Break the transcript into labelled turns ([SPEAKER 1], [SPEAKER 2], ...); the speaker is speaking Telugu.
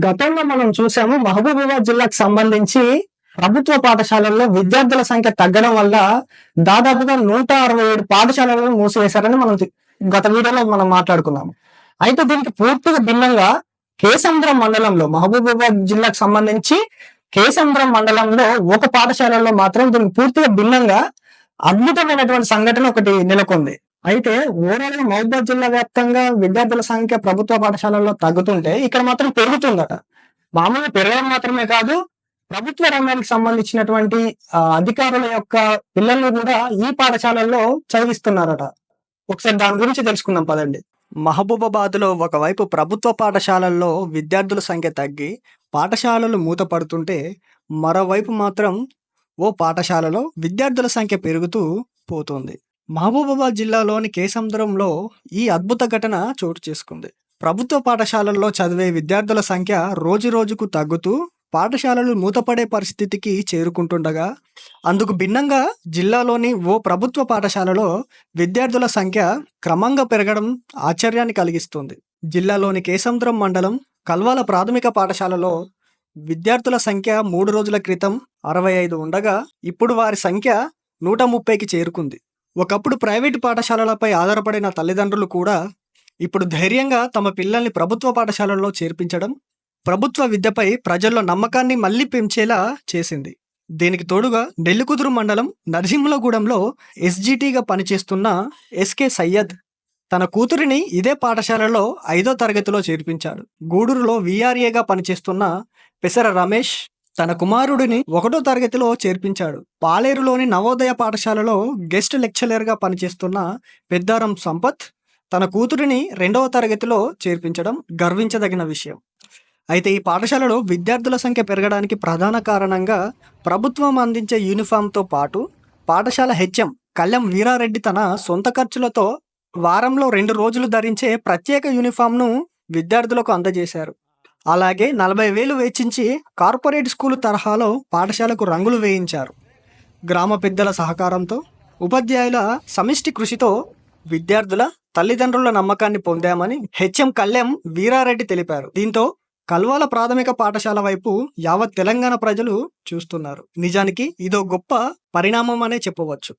[SPEAKER 1] గతంలో మనం చూసాము మహబూబాబాద్ జిల్లాకు సంబంధించి ప్రభుత్వ పాఠశాలల్లో విద్యార్థుల సంఖ్య తగ్గడం వల్ల దాదాపుగా నూట అరవై ఏడు పాఠశాలలను మూసివేశారని మనం గత వీడియోలో మనం మాట్లాడుకున్నాము. అయితే దీనికి పూర్తిగా భిన్నంగా కేసంద్రం మండలంలో మహబూబాబాద్ జిల్లాకు సంబంధించి కేసంద్రం మండలంలో ఒక పాఠశాలలో మాత్రం దీనికి పూర్తిగా భిన్నంగా అద్భుతమైనటువంటి సంఘటన ఒకటి నెలకొంది. అయితే ఓవరాల్గా మహబూబాద్ జిల్లా వ్యాప్తంగా విద్యార్థుల సంఖ్య ప్రభుత్వ పాఠశాలల్లో తగ్గుతుంటే ఇక్కడ మాత్రం పెరుగుతుందట. మామూలుగా పెరగడం మాత్రమే కాదు ప్రభుత్వ రంగానికి సంబంధించినటువంటి అధికారుల యొక్క పిల్లల్ని కూడా ఈ పాఠశాలల్లో చదివిస్తున్నారట. ఒకసారి దాని గురించి తెలుసుకుందాం పదండి. మహబూబాబాద్లో ఒకవైపు ప్రభుత్వ పాఠశాలల్లో విద్యార్థుల సంఖ్య తగ్గి పాఠశాలలు మూతపడుతుంటే మరోవైపు మాత్రం ఓ పాఠశాలలో విద్యార్థుల సంఖ్య పెరుగుతూ పోతుంది. మహబూబాబాద్ జిల్లాలోని కేసముద్రంలో ఈ అద్భుత ఘటన చోటు చేసుకుంది. ప్రభుత్వ పాఠశాలల్లో చదివే విద్యార్థుల సంఖ్య రోజు రోజుకు తగ్గుతూ పాఠశాలలు మూతపడే పరిస్థితికి చేరుకుంటుండగా అందుకు భిన్నంగా జిల్లాలోని ఓ ప్రభుత్వ పాఠశాలలో విద్యార్థుల సంఖ్య క్రమంగా పెరగడం ఆశ్చర్యాన్ని కలిగిస్తుంది. జిల్లాలోని కేసముద్రం మండలం కల్వాల ప్రాథమిక పాఠశాలలో విద్యార్థుల సంఖ్య మూడు రోజుల క్రితం అరవై ఐదు ఉండగా ఇప్పుడు వారి సంఖ్య నూట ముప్పైకి చేరుకుంది. ఒకప్పుడు ప్రైవేటు పాఠశాలలపై ఆధారపడిన తల్లిదండ్రులు కూడా ఇప్పుడు ధైర్యంగా తమ పిల్లల్ని ప్రభుత్వ పాఠశాలల్లో చేర్పించడం ప్రభుత్వ విద్యపై ప్రజల్లో నమ్మకాన్ని మళ్ళీ పెంచేలా చేసింది. దీనికి తోడుగా నెల్లికుదురు మండలం నరసింహలగూడెంలో ఎస్జిటిగా పనిచేస్తున్న ఎస్కే సయ్యద్ తన కూతురిని ఇదే పాఠశాలలో ఐదో తరగతిలో చేర్పించాడు. గూడూరులో విఆర్ఏగా పనిచేస్తున్న పెసర రమేష్ తన కుమారుడిని ఒకటో తరగతిలో చేర్పించాడు. పాలేరులోని నవోదయ పాఠశాలలో గెస్ట్ లెక్చరర్గా పనిచేస్తున్న పెద్దారం సంపత్ తన కూతురిని రెండవ తరగతిలో చేర్పించడం గర్వించదగిన విషయం. అయితే ఈ పాఠశాలలో విద్యార్థుల సంఖ్య పెరగడానికి ప్రధాన కారణంగా ప్రభుత్వం అందించే యూనిఫామ్తో పాటు పాఠశాల హెచ్ఎం కళ్యాణ్ వీరారెడ్డి తన సొంత ఖర్చులతో వారంలో రెండు రోజులు ధరించే ప్రత్యేక యూనిఫామ్ను విద్యార్థులకు అందజేశారు. అలాగే నలభై వేలు వెచ్చించి కార్పొరేట్ స్కూలు తరహాలో పాఠశాలకు రంగులు వేయించారు. గ్రామ పెద్దల సహకారంతో ఉపాధ్యాయుల సమిష్టి కృషితో విద్యార్థుల తల్లిదండ్రుల నమ్మకాన్ని పొందామని హెచ్ఎం కళ్యాం వీరారెడ్డి తెలిపారు. దీంతో కల్వాల ప్రాథమిక పాఠశాల వైపు యావత్ తెలంగాణ ప్రజలు చూస్తున్నారు. నిజానికి ఇదో గొప్ప పరిణామం అనే చెప్పవచ్చు.